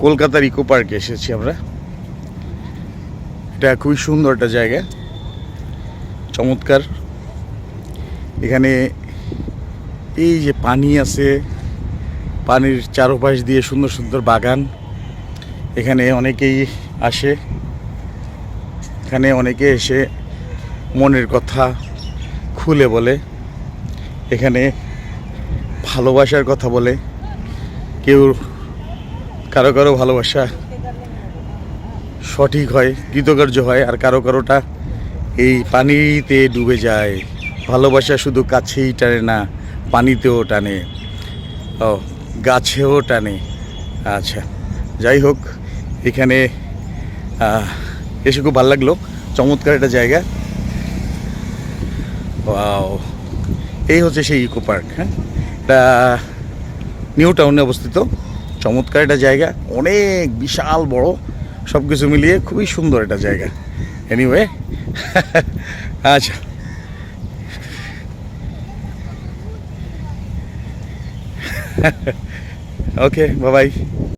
কলকাতার ইকো পার্কে এসেছি আমরা। এটা খুবই সুন্দর একটা জায়গা। চমৎকার। এখানে এই যে পানি আছে, পানির চারপাশ দিয়ে সুন্দর সুন্দর বাগান। এখানে অনেকেই আসে। এখানে অনেকে এসে মনের কথা খুলে বলে। এখানে ভালোবাসার কথা বলে। কেউ কারও কারও ভালোবাসা সঠিক হয়, কৃতকার্য হয়, আর কারও কারোটা এই পানিতে ডুবে যায়। ভালোবাসা শুধু কাছেই টানে না, পানিতেও টানে। ও, গাছেও টানে। আচ্ছা যাই হোক, এখানে এসে খুব ভালো লাগল। চমৎকার একটা জায়গা। এই হচ্ছে সেই ইকো পার্ক হ্যাঁ? এটা নিউ টাউনে অবস্থিত। চমৎকার একটা জায়গা, অনেক বিশাল বড় সব কিছু মিলিয়ে খুবই সুন্দর একটা জায়গা। এনিওয়ে আচ্ছা। ওকে বাবাই